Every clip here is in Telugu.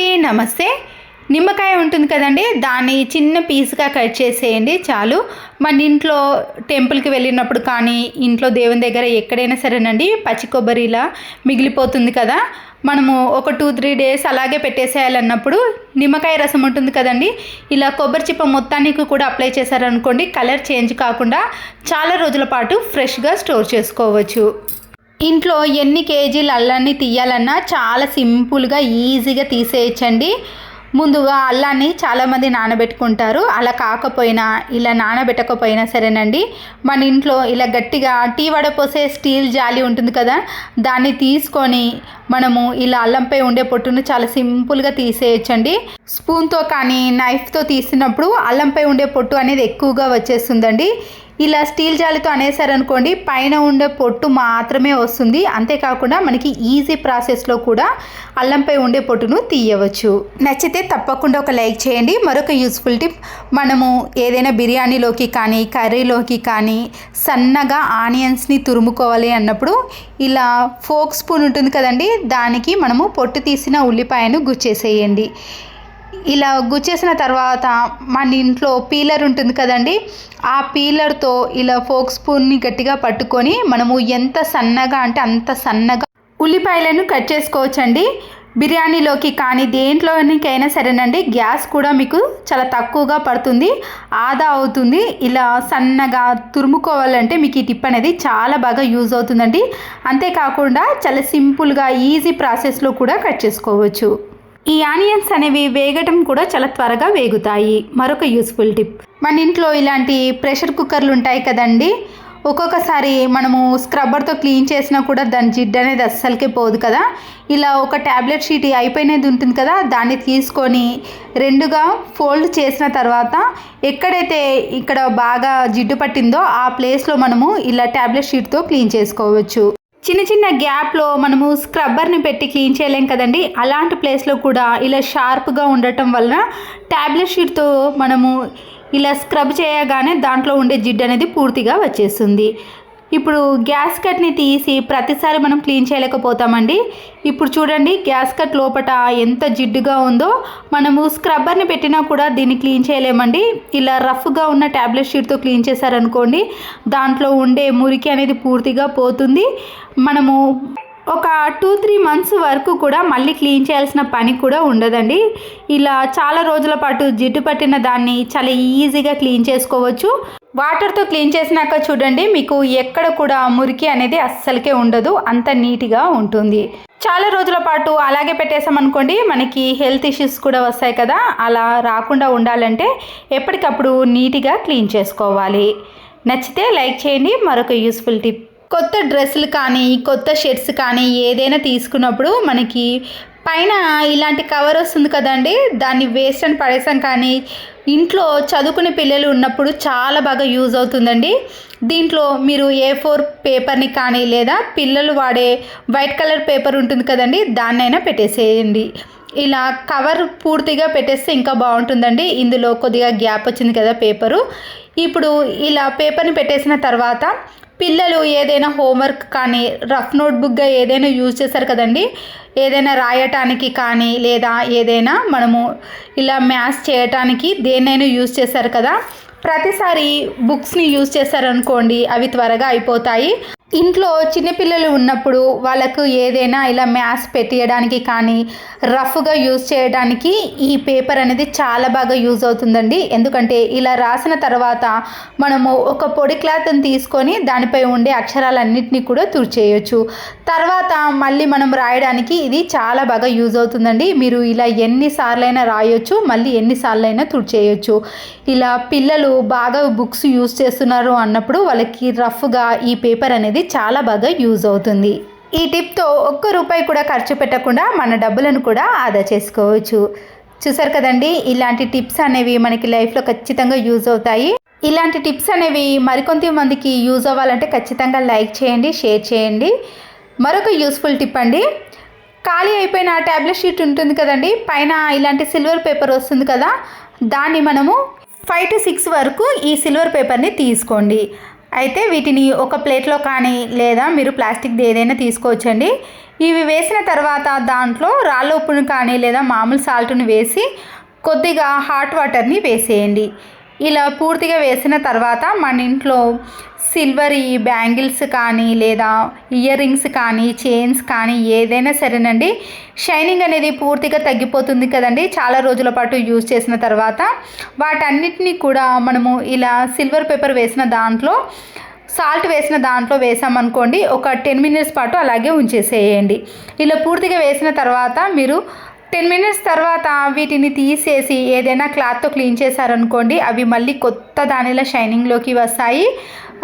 అండి నమస్తే. నిమ్మకాయ ఉంటుంది కదండి దాన్ని చిన్న పీస్గా కట్ చేసేయండి చాలు. మన ఇంట్లో టెంపుల్కి వెళ్ళినప్పుడు కానీ ఇంట్లో దేవుని దగ్గర ఎక్కడైనా సరేనండి పచ్చి కొబ్బరి ఇలా మిగిలిపోతుంది కదా. మనము ఒక టూ త్రీ డేస్ అలాగే పెట్టేసేయాలన్నప్పుడు నిమ్మకాయ రసం ఉంటుంది కదండి ఇలా కొబ్బరి చిప్ప మొత్తానికి కూడా అప్లై చేశారనుకోండి కలర్ చేంజ్ కాకుండా చాలా రోజుల పాటు ఫ్రెష్గా స్టోర్ చేసుకోవచ్చు. ఇంట్లో ఎన్ని కేజీలు అల్లాన్ని తీయాలన్నా చాలా సింపుల్గా ఈజీగా తీసేయచ్చండి. ముందుగా అల్లాన్ని చాలామంది నానబెట్టుకుంటారు. అలా కాకపోయినా ఇలా నానబెట్టకపోయినా సరేనండి. మన ఇంట్లో ఇలా గట్టిగా టీ వడపోసే స్టీల్ జాలి ఉంటుంది కదా దాన్ని తీసుకొని మనము ఇలా అల్లంపై ఉండే పొట్టును చాలా సింపుల్గా తీసేయచ్చండి. స్పూన్తో కానీ నైఫ్తో తీసినప్పుడు అల్లంపై ఉండే పొట్టు అనేది ఎక్కువగా వచ్చేస్తుందండి. ఇలా స్టీల్ జాలితో అనేసారనుకోండి పైన ఉండే పొట్టు మాత్రమే వస్తుంది. అంతేకాకుండా మనకి ఈజీ ప్రాసెస్లో కూడా అల్లంపై ఉండే పొట్టును తీయవచ్చు. నచ్చితే తప్పకుండా ఒక లైక్ చేయండి. మరొక యూస్ఫుల్ టిప్ మనము ఏదైనా బిర్యానీలోకి కానీ కర్రీలోకి కానీ సన్నగా ఆనియన్స్ని తురుముకోవాలి అన్నప్పుడు ఇలా ఫోక్ స్పూన్ ఉంటుంది కదండి దానికి మనము పొట్టు తీసిన ఉల్లిపాయను గుచ్చేసేయండి. ఇలా గుచ్చేసిన తర్వాత మన ఇంట్లో పీలర్ ఉంటుంది కదండి ఆ పీలర్తో ఇలా ఫోక్ స్పూన్ని గట్టిగా పట్టుకొని మనము ఎంత సన్నగా అంటే అంత సన్నగా ఉల్లిపాయలను కట్ చేసుకోవచ్చండి. బిర్యానీలోకి కానీ దేంట్లోనికైనా సరేనండి. గ్యాస్ కూడా మీకు చాలా తక్కువగా పడుతుంది. ఆదా అవుతుంది. ఇలా సన్నగా తురుముకోవాలంటే మీకు ఈ టిప్ అనేది చాలా బాగా యూజ్ అవుతుందండి. అంతేకాకుండా చాలా సింపుల్గా ఈజీ ప్రాసెస్లో కూడా కట్ చేసుకోవచ్చు. ఈ ఆనియన్స్ అనేవి వేగటం కూడా చాలా త్వరగా వేగుతాయి. మరొక యూస్ఫుల్ టిప్. మన ఇంట్లో ఇలాంటి ప్రెషర్ కుక్కర్లు ఉంటాయి కదండి. ఒక్కొక్కసారి మనము స్క్రబ్బర్తో క్లీన్ చేసినా కూడా దాని జిడ్డు అనేది అస్సలకే పోదు కదా. ఇలా ఒక ట్యాబ్లెట్ షీట్ అయిపోయినది ఉంటుంది కదా దాన్ని తీసుకొని రెండుగా ఫోల్డ్ చేసిన తర్వాత ఎక్కడైతే ఇక్కడ బాగా జిడ్డు పట్టిందో ఆ ప్లేస్లో మనము ఇలా ట్యాబ్లెట్ షీట్తో క్లీన్ చేసుకోవచ్చు. చిన్న చిన్న గ్యాప్లో మనము స్క్రబ్బర్ని పెట్టి క్లీన్ చేయలేం కదండి. అలాంటి ప్లేస్లో కూడా ఇలా షార్ప్గా ఉండటం వలన ట్యాబ్లెట్ షీట్తో మనము ఇలా స్క్రబ్ చేయగానే దాంట్లో ఉండే జిడ్డు అనేది పూర్తిగా వచ్చేస్తుంది. ఇప్పుడు గ్యాస్ కట్ని తీసి ప్రతిసారి మనం క్లీన్ చేయలేకపోతామండి. ఇప్పుడు చూడండి గ్యాస్ కట్ లోపట ఎంత జిడ్డుగా ఉందో. మనము స్క్రబ్బర్ని పెట్టినా కూడా దీన్ని క్లీన్ చేయలేమండి. ఇలా రఫ్గా ఉన్న ట్యాబ్లెట్ షీట్తో క్లీన్ చేశారనుకోండి దాంట్లో ఉండే మురికి అనేది పూర్తిగా పోతుంది. మనము ఒక టూ త్రీ మంత్స్ వరకు కూడా మళ్ళీ క్లీన్ చేయాల్సిన పని కూడా ఉండదండి. ఇలా చాలా రోజుల పాటు జిడ్డు పట్టిన దాన్ని చాలా ఈజీగా క్లీన్ చేసుకోవచ్చు. వాటర్తో క్లీన్ చేసినాక చూడండి మీకు ఎక్కడ కూడా మురికి అనేది అస్సలకే ఉండదు. అంత నీట్గా ఉంటుంది. చాలా రోజుల పాటు అలాగే పెట్టేసామనుకోండి మనకి హెల్త్ ఇష్యూస్ కూడా వస్తాయి కదా. అలా రాకుండా ఉండాలంటే ఎప్పటికప్పుడు నీట్గా క్లీన్ చేసుకోవాలి. నచ్చితే లైక్ చేయండి. మరొక యూస్ఫుల్ టిప్ కొత్త డ్రెస్సులు కానీ కొత్త షర్ట్స్ కానీ ఏదైనా తీసుకున్నప్పుడు మనకి పైన ఇలాంటి కవర్ వస్తుంది కదండి. దాన్ని వేస్ట్ అని పడేసాం కానీ ఇంట్లో చదువుకునే పిల్లలు ఉన్నప్పుడు చాలా బాగా యూజ్ అవుతుందండి. దీంట్లో మీరు ఏ ఫోర్ పేపర్ని కానీ లేదా పిల్లలు వాడే వైట్ కలర్ పేపర్ ఉంటుంది కదండి దాన్నైనా పెట్టేసేయండి. ఇలా కవర్ పూర్తిగా పెట్టేస్తే ఇంకా బాగుంటుందండి. ఇందులో కొద్దిగా గ్యాప్ వచ్చింది కదా పేపరు. ఇప్పుడు ఇలా పేపర్ని పెట్టేసిన తర్వాత పిల్లలు ఏదైనా హోంవర్క్ కానీ రఫ్ నోట్బుక్గా ఏదైనా యూజ్ చేస్తారు కదండి? ఏదైనా రాయటానికి కానీ లేదా ఏదైనా మనము ఇలా మ్యాథ్స్ చేయటానికి దేన్నైనా యూజ్ చేస్తారు కదా? ప్రతిసారి బుక్స్ని యూజ్ చేశారనుకోండి అవి త్వరగా అయిపోతాయి. ఇంట్లో చిన్నపిల్లలు ఉన్నప్పుడు వాళ్ళకు ఏదైనా ఇలా మ్యాథ్స్ పెట్టియడానికి కానీ రఫ్గా యూజ్ చేయడానికి ఈ పేపర్ అనేది చాలా బాగా యూజ్ అవుతుందండి. ఎందుకంటే ఇలా రాసిన తర్వాత మనము ఒక పొడి క్లాత్ని తీసుకొని దానిపై ఉండే అక్షరాలన్నింటినీ కూడా తుడిచేయచ్చు. తర్వాత మళ్ళీ మనం రాయడానికి ఇది చాలా బాగా యూజ్ అవుతుందండి. మీరు ఇలా ఎన్నిసార్లైనా రాయొచ్చు మళ్ళీ ఎన్నిసార్లైనా తుడిచేయచ్చు. ఇలా పిల్లలు బాగా బుక్స్ యూజ్ చేస్తున్నారు అన్నప్పుడు వాళ్ళకి రఫ్గా ఈ పేపర్ అనేది చాలా బాగా యూజ్ అవుతుంది. ఈ టిప్తో ఒక్క రూపాయి కూడా ఖర్చు పెట్టకుండా మన డబ్బులను కూడా ఆదా చేసుకోవచ్చు. చూసారు కదండి ఇలాంటి టిప్స్ అనేవి మనకి లైఫ్లో ఖచ్చితంగా యూజ్ అవుతాయి. ఇలాంటి టిప్స్ అనేవి మరికొంత మందికి యూజ్ అవ్వాలంటే ఖచ్చితంగా లైక్ చేయండి షేర్ చేయండి. మరొక యూస్ఫుల్ టిప్ అండి ఖాళీ అయిపోయిన ట్యాబ్లెట్ షీట్ ఉంటుంది కదండి పైన ఇలాంటి సిల్వర్ పేపర్ వస్తుంది కదా దాన్ని మనము ఫైవ్ టు సిక్స్ వరకు ఈ సిల్వర్ పేపర్ని తీసుకోండి. అయితే వీటిని ఒక ప్లేట్లో కానీ లేదా మీరు ప్లాస్టిక్ది ఏదైనా తీసుకోవచ్చండి. ఇవి వేసిన తర్వాత దాంట్లో రాళ్ళ ఉప్పును కానీ లేదా మామూలు సాల్ట్ను వేసి కొద్దిగా హాట్ వాటర్ని వేసేయండి. ఇలా పూర్తిగా వేసిన తర్వాత మన ఇంట్లో సిల్వర్ ఈ బ్యాంగిల్స్ కానీ లేదా ఇయర్ రింగ్స్ కానీ చైన్స్ కానీ ఏదైనా సరేనండి. షైనింగ్ అనేది పూర్తిగా తగ్గిపోతుంది కదండి. చాలా రోజుల పాటు యూజ్ చేసిన తర్వాత వాటన్నిటిని కూడా మనము ఇలా సిల్వర్ పేపర్ వేసిన దాంట్లో సాల్ట్ వేసిన దాంట్లో వేసామనుకోండి ఒక టెన్ మినిట్స్ పాటు అలాగే ఉంచేసేయండి. ఇలా పూర్తిగా వేసిన తర్వాత మీరు టెన్ మినిట్స్ తర్వాత వీటిని తీసేసి ఏదైనా క్లాత్తో క్లీన్ చేశారనుకోండి అవి మళ్ళీ కొత్త దానిలో షైనింగ్లోకి వస్తాయి.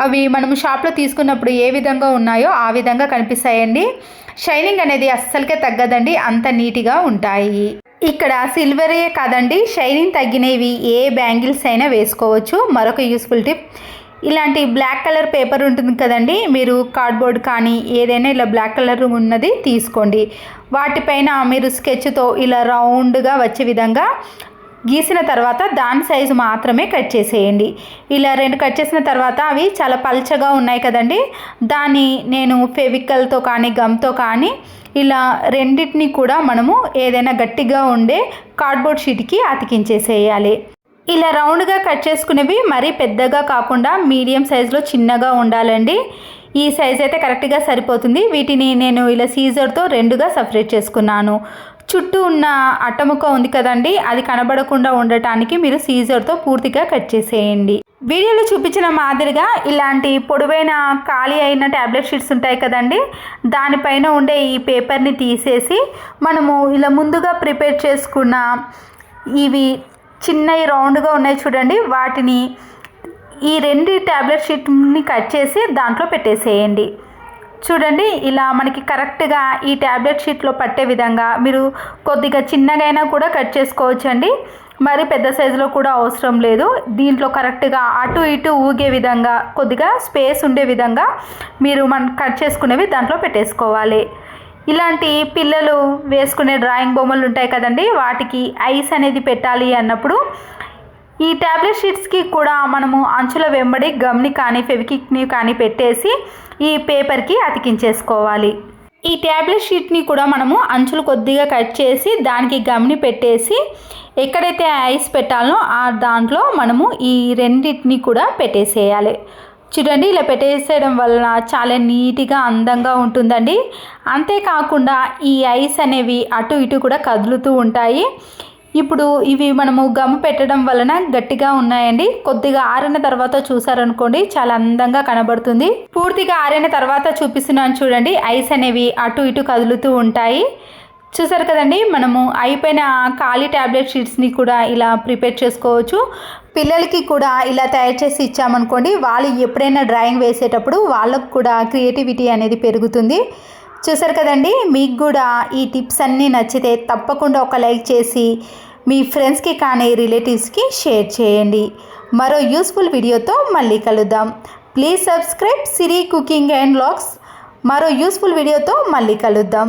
అవి మనం షాప్లో తీసుకున్నప్పుడు ఏ విధంగా ఉన్నాయో ఆ విధంగా కనిపిస్తాయండి. షైనింగ్ అనేది అస్సలకే తగ్గదండి అంత నీట్గా ఉంటాయి. ఇక్కడ సిల్వరే కాదండి షైనింగ్ తగ్గినవి ఏ బ్యాంగిల్స్ అయినా వేసుకోవచ్చు. మరొక యూస్ఫుల్ టిప్ ఇలాంటి బ్లాక్ కలర్ పేపర్ ఉంటుంది కదండి మీరు కార్డ్బోర్డ్ కానీ ఏదైనా ఇలా బ్లాక్ కలర్ ఉన్నది తీసుకోండి. వాటిపైన మీరు స్కెచ్తో ఇలా రౌండ్గా వచ్చే విధంగా గీసిన తర్వాత దాని సైజు మాత్రమే కట్ చేసేయండి. ఇలా రెండు కట్ చేసిన తర్వాత అవి చాలా పల్చగా ఉన్నాయి కదండి దాన్ని నేను ఫెవికల్తో కానీ గమ్తో కానీ ఇలా రెండింటిని కూడా మనము ఏదైనా గట్టిగా ఉండే కార్డ్బోర్డ్ షీట్కి అతికించేసేయాలి. ఇలా రౌండ్గా కట్ చేసుకునేవి మరీ పెద్దగా కాకుండా మీడియం సైజులో చిన్నగా ఉండాలండి. ఈ సైజ్ అయితే కరెక్ట్గా సరిపోతుంది. వీటిని నేను ఇలా సీజర్తో రెండుగా సపరేట్ చేసుకున్నాను. చుట్టూ ఉన్న అట్టముక్క ఉంది కదండి అది కనబడకుండా ఉండటానికి మీరు సీజర్తో పూర్తిగా కట్ చేసేయండి. వీడియోలో చూపించిన మాదిరిగా ఇలాంటి పొడవైన ఖాళీ అయిన ట్యాబ్లెట్ షీట్స్ ఉంటాయి కదండి దానిపైన ఉండే ఈ పేపర్ని తీసేసి మనము ఇలా ముందుగా ప్రిపేర్ చేసుకున్న ఇవి చిన్నవి రౌండ్గా ఉన్నాయి చూడండి. వాటిని ఈ రెండు ట్యాబ్లెట్ షీట్ని కట్ చేసి దాంట్లో పెట్టేసేయండి. చూడండి ఇలా మనకి కరెక్ట్గా ఈ ట్యాబ్లెట్ షీట్లో పట్టే విధంగా మీరు కొద్దిగా చిన్నగైనా కూడా కట్ చేసుకోవచ్చండి. మరి పెద్ద సైజులో కూడా అవసరం లేదు. దీంట్లో కరెక్ట్గా అటు ఇటు ఊగే విధంగా కొద్దిగా స్పేస్ ఉండే విధంగా మీరు మనం కట్ చేసుకునేవి దాంట్లో పెట్టేసుకోవాలి. ఇలాంటి పిల్లలు వేసుకునే డ్రాయింగ్ బొమ్మలు ఉంటాయి కదండి వాటికి ఐస్ అనేది పెట్టాలి అన్నప్పుడు ఈ ట్యాబ్లెట్ షీట్స్కి కూడా మనము అంచుల వెంబడి గమ్ని కానీ ఫెవికిక్ని కానీ పెట్టేసి ఈ పేపర్కి అతికించేసుకోవాలి. ఈ ట్యాబ్లెట్ షీట్ని కూడా మనము అంచులు కొద్దిగా కట్ చేసి దానికి గమ్ని పెట్టేసి ఎక్కడైతే ఐస్ పెట్టాలనో ఆ దాంట్లో మనము ఈ రెండింటిని కూడా పెట్టేసేయాలి. చూడండి ఇలా పెట్టేసేయడం వలన చాలా నీట్గా అందంగా ఉంటుందండి. అంతేకాకుండా ఈ ఐస్ అనేవి అటు ఇటు కూడా కదులుతూ ఉంటాయి. ఇప్పుడు ఇవి మనము గమ్ పెట్టడం వలన గట్టిగా ఉన్నాయండి. కొద్దిగా ఆరిన తర్వాత చూసారనుకోండి చాలా అందంగా కనబడుతుంది. పూర్తిగా ఆరిన తర్వాత చూపిస్తున్నాను చూడండి ఐస్ అనేవి అటు ఇటు కదులుతూ ఉంటాయి. చూసారు కదండి మనము అయిపోయిన ఖాళీ ట్యాబ్లెట్ షీట్స్ని కూడా ఇలా ప్రిపేర్ చేసుకోవచ్చు. పిల్లలకి కూడా ఇలా తయారు చేసి ఇచ్చామనుకోండి వాళ్ళు ఎప్పుడైనా డ్రాయింగ్ వేసేటప్పుడు వాళ్ళకు కూడా క్రియేటివిటీ అనేది పెరుగుతుంది. చూసారు కదండి మీకు కూడా ఈ టిప్స్ అన్నీ నచ్చితే తప్పకుండా ఒక లైక్ చేసి మీ ఫ్రెండ్స్కి కానీ రిలేటివ్స్కి షేర్ చేయండి. మరో యూస్ఫుల్ వీడియోతో మళ్ళీ కలుద్దాం. Please subscribe Siri cooking and logs మరో యూస్ఫుల్ వీడియోతో మళ్ళీ కలుద్దాం.